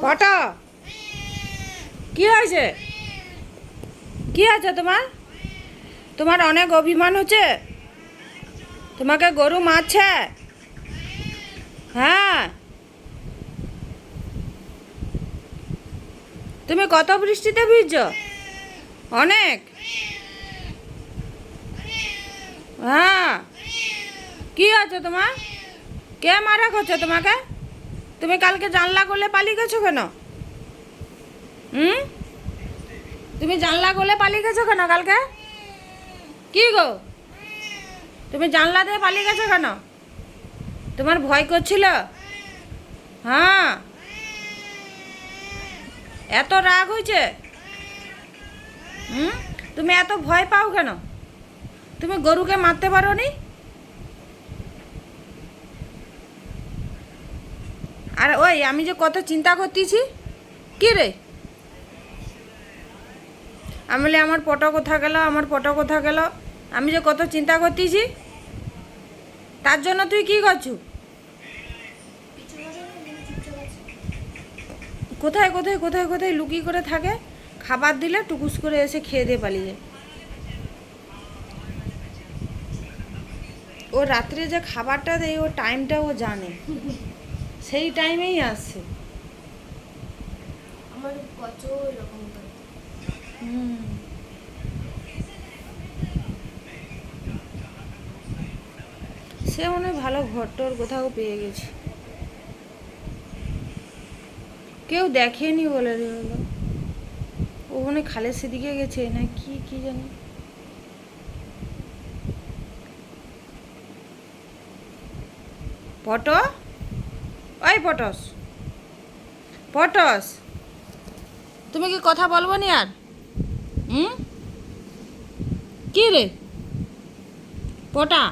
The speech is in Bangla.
পটা কি হয়েছে? কি আছে তোমার? তোমার অনেক অভিমান হচ্ছে? তোমাকে গরু মারছে? হ্যাঁ? তুমি কত বৃষ্টিতে ভিজছ? অনেক? হ্যাঁ? কি আছে তোমার? কে মারা করছে তোমাকে? তুমি কালকে জানলা করলে পালিয়ে গেছো কেন? হুম? তুমি জানলা করলে পালিয়ে গেছো কেন কালকে? কি গো? তুমি জানলা দিয়ে পালিয়ে গেছো কেন? তোমার ভয় করছিল? হ্যাঁ? এত রাগ হয়েছে? হুম? তুমি এত ভয় পাও কেন? তুমি গরুকে মারতে পারো নি আর ওই, আমি যে কত চিন্তা করতেছি? কি রে? আমি বলি, আমার পটো কোথা গেল? আমার পটো কোথা গেল? আমি যে কত চিন্তা করতেছি? তার জন্য তুই কি করছু? কোথায় কোথায় কোথায় কোথায় লুকিয়ে করে থাকে? খাবার দিলে টুকুস করে এসে খেয়ে দিয়ে পালিয়ে ও রাত্রে যে খাবারটা দেয়, ও টাইমটা ও জানে। সেই টাইমেই আসছে আমার এরকম হুম। সে মনে হয় ভালো ঘরটর কোথাও পেয়ে গেছে। কেউ দেখেনি বলে রে হলো ও মনে খালের সেদিকে গেছে না কি কি জানি। পটো ওই পটস পটস। তুমি কি কথা বলব নি আর? হুম? কি রে? পটা।